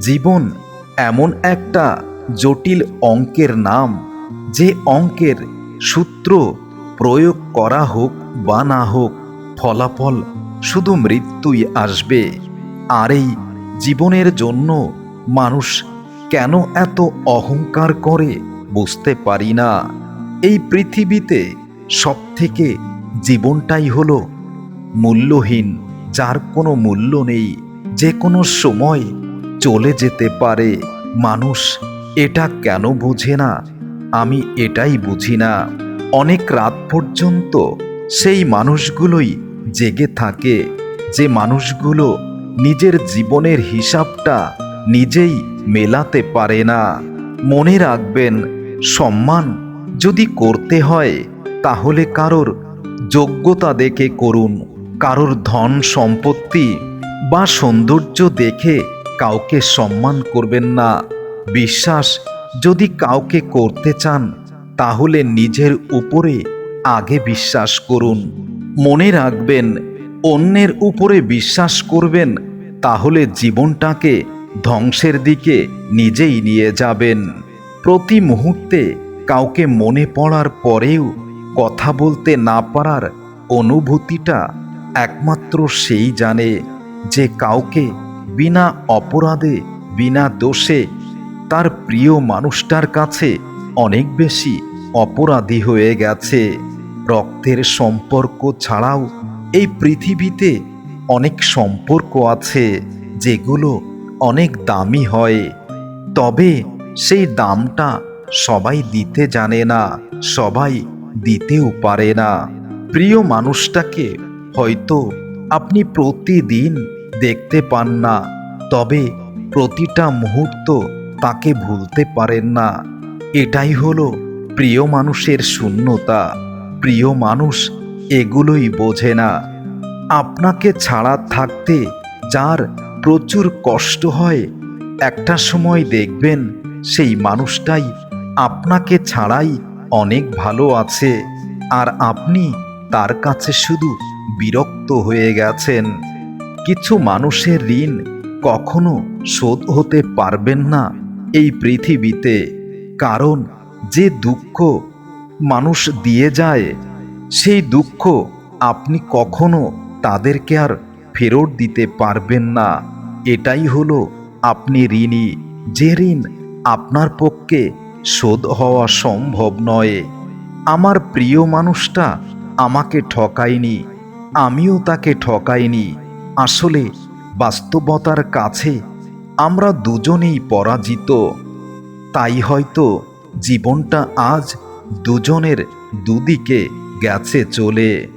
জীবন এমন একটা জটিল অঙ্কের নাম যে অঙ্কের সূত্র প্রয়োগ করা হোক বা না হোক, ফলাফল শুধু মৃত্যুই আসবে। আর এই জীবনের জন্য মানুষ কেন এত অহংকার করে বুঝতে পারি না। এই পৃথিবীতে সব থেকে জীবনটাই হলো মূল্যহীন, যার কোনো মূল্য নেই। যে কোনো সময় চলে যেতে পারে। মানুষ এটা কেন বোঝে না? আমি এটাই বুঝি না। অনেক রাত পর্যন্ত সেই মানুষগুলোই জেগে থাকে। যে মানুষগুলো নিজের জীবনের হিসাবটা নিজেই মেলাতে পারে না। মনে রাখবেন, সম্মান যদি করতে হয়, তাহলে কারোর যোগ্যতা দেখে করুন। কারোর ধন সম্পত্তি বা সৌন্দর্য দেখে কাউকে সম্মান করবেন না। বিশ্বাস, যদি কাউকে করতে চান, তাহলে নিজের উপরে আগে বিশ্বাস করুন। মনে রাখবেন, অন্যের উপরে বিশ্বাস করবেন, তাহলে জীবনটাকে ধ্বংসের দিকে নিজেই নিয়ে যাবেন। প্রতি মুহূর্তে কাউকে মনে পড়ার পরেও কথা বলতে না পারার অনুভূতিটা একমাত্র সেই জানে। যে কাউকে বিনা অপরাধে, বিনা দোষে তার প্রিয় মানুষটার কাছে অনেক বেশি অপরাধী হয়ে গেছে। রক্তের সম্পর্ক ছাড়াও এই পৃথিবীতে অনেক সম্পর্ক আছে যেগুলো অনেক দামি হয়। তবে সেই দামটা সবাই দিতে জানে না, সবাই দিতেও পারে না। প্রিয় মানুষটাকে হয়তো আপনি প্রতিদিন দেখতে পান না, তবে প্রতিটা মুহূর্ত তাকে ভুলতে পারেন না। এটাই হলো প্রিয় মানুষের শূন্যতা। প্রিয় মানুষ এগুলোই বোঝে না। আপনাকে ছাড়া থাকতে যার প্রচুর কষ্ট হয়, একটা সময় দেখবেন সেই মানুষটাই আপনাকে ছাড়াই অনেক ভালো আছে। আর আপনি তার কাছে শুধু বিরক্ত হয়ে গেছেন। কিছু মানুষের ঋণ কখনো শোধ হতে পারবেন না এই পৃথিবীতে, কারণ যে দুঃখ মানুষ দিয়ে যায়, সেই দুঃখ আপনি কখনো তাদেরকে আর ফেরত দিতে পারবেন না। এটাই হলো আপনি ঋণী, যে ঋণ আপনার পক্ষে শোধ হওয়া সম্ভব নয়। আমার প্রিয় মানুষটা আমাকে ঠকায়নি, আমিও তাকে ঠকাইনি। আসলে বাস্তবতার কাছে আমরা দুজনেই পরাজিত। তাই হয়তো জীবনটা আজ দুজনের দুদিকে গেছে চলে।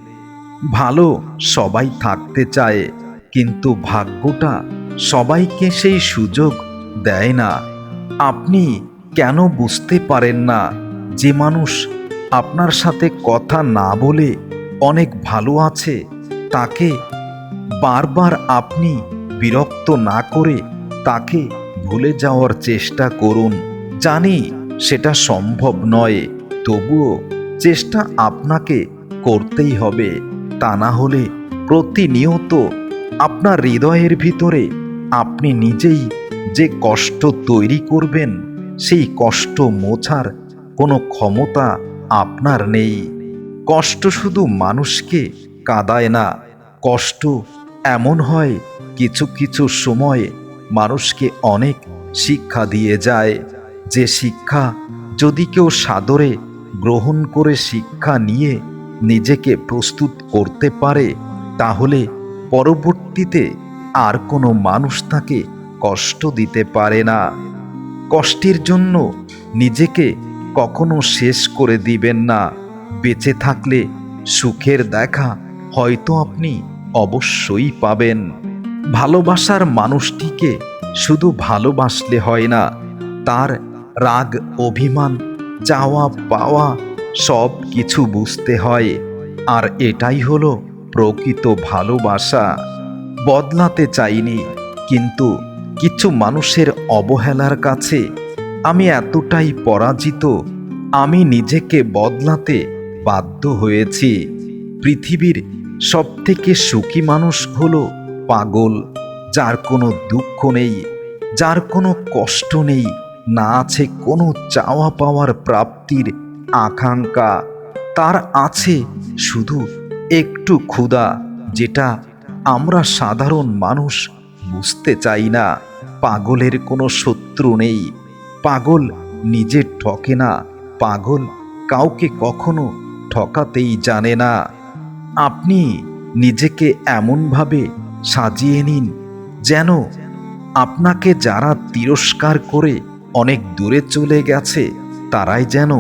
ভালো সবাই থাকতে চায়, কিন্তু ভাগ্যটা সবাইকে সেই সুযোগ দেয় না। আপনি কেন বুঝতে পারেন না যে মানুষ আপনার সাথে কথা না বলে অনেক ভালো আছে, তাকে বারবার আপনি বিরক্ত না করে তাকে ভুলে যাওয়ার চেষ্টা করুন। জানি সেটা সম্ভব নয়, তবুও চেষ্টা আপনাকে করতেই হবে। তা না হলে প্রতিনিয়ত আপনার হৃদয়ের ভিতরে আপনি নিজেই যে কষ্ট তৈরি করবেন, সেই কষ্ট মোছার কোনো ক্ষমতা আপনার নেই। কষ্ট শুধু মানুষকে কাঁদায় না, কষ্ট এমন হয়, কিছু কিছু সময় মানুষকে অনেক শিক্ষা দিয়ে যায়। যে শিক্ষা যদি কেউ সাদরে গ্রহণ করে শিক্ষা নিয়ে নিজেকে প্রস্তুত করতে পারে, তাহলে পরবর্তীতে আর কোনো মানুষ তাকে কষ্ট দিতে পারে না। কষ্টের জন্য নিজেকে কখনো শেষ করে দিবেন না। বেঁচে থাকলে সুখের দেখা হয়তো আপনি অবশ্যই পাবেন। ভালোবাসার মানুষটিকে শুধু ভালোবাসলে হয় না, তার রাগ, অভিমান, চাওয়া পাওয়া সব কিছু বুঝতে হয়। আর এটাই হলো প্রকৃত ভালোবাসা। বদলাতে চাইনি, কিন্তু কিছু মানুষের অবহেলার কাছে আমি এতটাই পরাজিত, আমি নিজেকে বদলাতে বাধ্য হয়েছি। পৃথিবীর সবথেকে সুখী মানুষ হলো পাগল, যার কোনো দুঃখ নেই, যার কোনো কষ্ট নেই, না আছে কোনো চাওয়া পাওয়ার প্রাপ্তির আকাঙ্ক্ষা। তার আছে শুধু একটু ক্ষুধা, যেটা আমরা সাধারণ মানুষ বুঝতে চাই না। পাগলের কোনো শত্রু নেই, পাগল নিজে ঠকে না, পাগল কাউকে কখনো ঠকাতেই জানে না। আপনি নিজেকে এমনভাবে সাজিয়ে নিন যেন আপনাকে যারা তিরস্কার করে অনেক দূরে চলে গেছে, তারাই যেন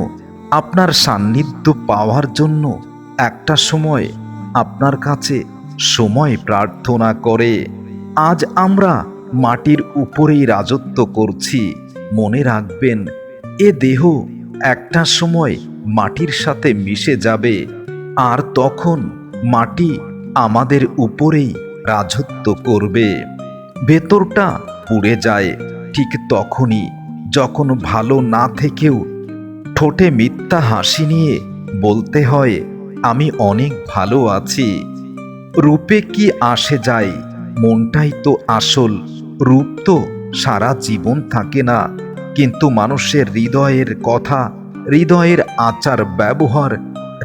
আপনার সান্নিধ্য পাওয়ার জন্য একটা সময় আপনার কাছে সময় প্রার্থনা করে। আজ আমরা মাটির উপরেই রাজত্ব করছি। মনে রাখবেন, এ দেহ একটা সময় মাটির সাথে মিশে যাবে। আর তখন মাটি আমাদের উপরেই রাজত্ব করবে। ভেতরটা পুড়ে যায় ঠিক তখনই, যখন ভালো না থেকেও। ঠোঁটে মিথ্যা হাসি নিয়ে বলতে হয়, আমি অনেক ভালো আছি। রূপে কি আসে যায়, মনটাই তো আসল। রূপ তো সারা জীবন থাকে না, কিন্তু মানুষের হৃদয়ের কথা, হৃদয়ের আচার ব্যবহার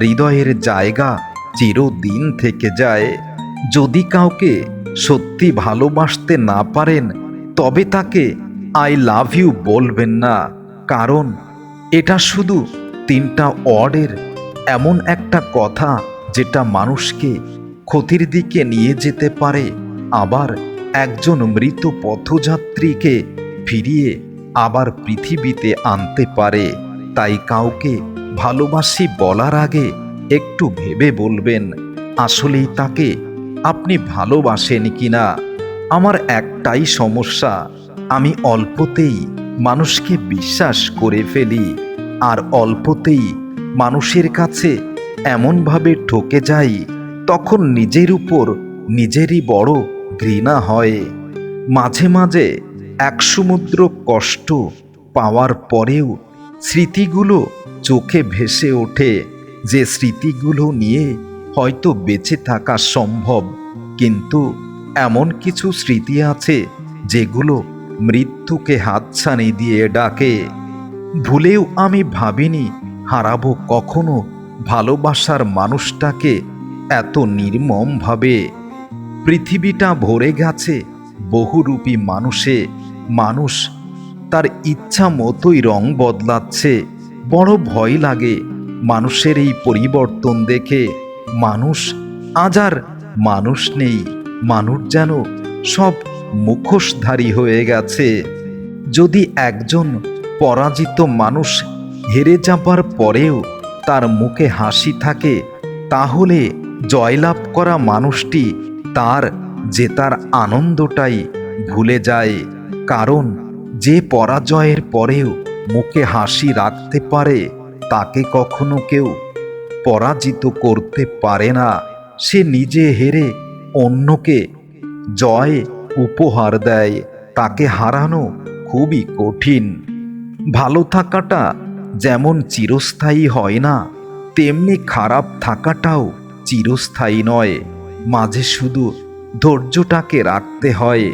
হৃদয়ের জায়গা চিরদিন থেকে যায়। যদি কাউকে সত্যি ভালোবাসতে না পারেন, তবে তাকে আই লাভ ইউ বলবেন না। কারণ এটা শুধু তিনটা ওয়ার্ডের এমন একটা কথা যেটা মানুষকে ক্ষতির দিকে নিয়ে যেতে পারে। আবার একজন মৃত পথযাত্রীকে ফিরিয়ে আবার পৃথিবীতে আনতে পারে। তাই কাউকে ভালোবাসি বলার আগে একটু ভেবে বলবেন, আসলেই তাকে আপনি ভালোবাসেন কিনা? আমার একটাই সমস্যা, আমি অল্পতেই মানুষকে বিশ্বাস করে ফেলি, আর অল্পতেই মানুষের কাছে এমনভাবে ঠকে যাই, তখন নিজের উপর নিজেরই বড় ঘৃণা হয়। মাঝে মাঝে এক সমুদ্র কষ্ট পাওয়ার পরেও স্মৃতিগুলো চোখে ভেসে ওঠে যে স্মৃতিগুলো নিয়ে হয়তো বেঁচে থাকা সম্ভব, কিন্তু এমন কিছু স্মৃতি আছে যেগুলো মৃত্যুকে হাতছানি দিয়ে ডাকে। ভুলেও আমি ভাবিনি হারাবো কখনো ভালোবাসার মানুষটাকে এত নির্মমভাবে। পৃথিবীটা ভরে গেছে বহুরূপী মানুষে, মানুষ তার ইচ্ছা মতোই রং বদলাচ্ছে, বড় ভয় লাগে মানুষের এই পরিবর্তন দেখে মানুষ আজ আর মানুষ নেই, মানুষ যেন সব মুখোশধারী হয়ে গেছে। যদি একজন পরাজিত মানুষ হেরে যাবার পরেও তার মুখে হাসি থাকে, তাহলে জয়লাভ করা মানুষটি তার জেতার আনন্দটাই ভুলে যায়। কারণ যে পরাজয়ের পরেও মুখে হাসি রাখতে পারে তাকে কখনো কেউ পরাজিত করতে পারে না। সে নিজে হেরে অন্যকে জয়, উপহার দেয়। তাকে হারানো খুবই কঠিন। ভালো থাকাটা যেমন চিরস্থায়ী হয় না, তেমনি খারাপ থাকাটাও চিরস্থায়ী নয়। মাঝে শুধু ধৈর্যটাকে রাখতে হয়।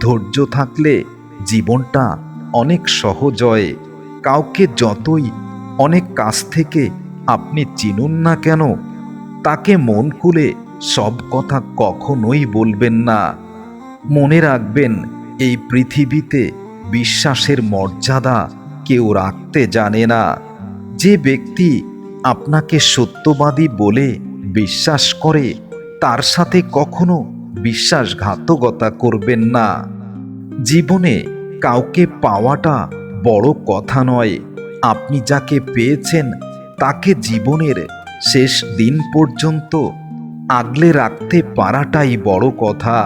ধৈর্য থাকলে জীবনটা অনেক সহজ হয়। কাউকে যতই অনেক কাছ থেকে আপনি চিনুন না কেন? তাকে মন খুলে সব কথা কখনোই বলবেন না। মনে রাখবেন, এই পৃথিবীতে বিশ্বাসের মর্যাদা কেউ রাখতে জানে না। যে ব্যক্তি আপনাকে সত্যবাদী বলে বিশ্বাস করে, তার সাথে কখনো বিশ্বাসঘাতকতা করবেন না। জীবনে কাউকে পাওয়াটা বড় কথা নয়। আপনি যাকে পেয়েছেন, তাকে জীবনের শেষ দিন পর্যন্ত আগলে রাখতে পারাটাই বড় কথা।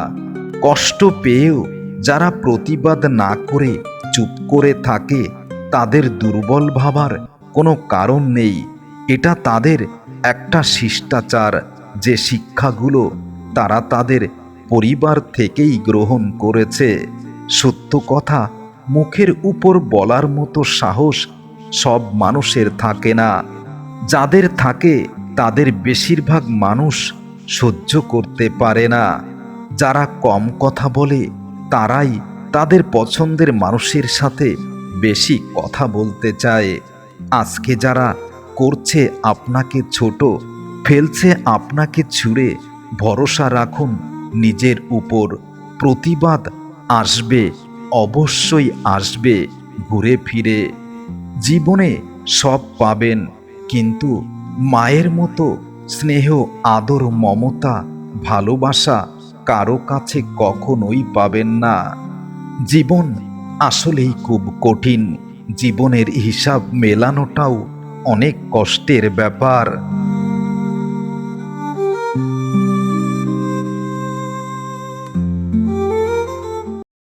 কষ্ট পেয়েও যারা প্রতিবাদ না করে চুপ করে থাকে, তাদের দুর্বল ভাবার কোনো কারণ নেই। এটা তাদের একটা শিষ্টাচার, যে শিক্ষাগুলো তারা তাদের পরিবার থেকেই গ্রহণ করেছে। সত্য কথা মুখের উপর বলার মতো সাহস সব মানুষের থাকে না। যাদের থাকে, তাদের বেশিরভাগ মানুষ সহ্য করতে পারে না। যারা কম কথা বলে, তারাই তাদের পছন্দের মানুষের সাথে বেশি কথা বলতে চায়। আজকে যারা করছে আপনাকে ছোট, ফেলছে আপনাকে ছুঁড়ে, ভরসা রাখুন নিজের উপর। প্রতিবাদ আসবে, অবশ্যই আসবে ঘুরে ফিরে। জীবনে সব পাবেন, কিন্তু মায়ের মতো স্নেহ, আদর, মমতা, ভালোবাসা কারও কাছে কখনোই পাবেন না। জীবন আসলেই খুব কঠিন, জীবনের হিসাব মেলানোটাও অনেক কষ্টের ব্যাপার।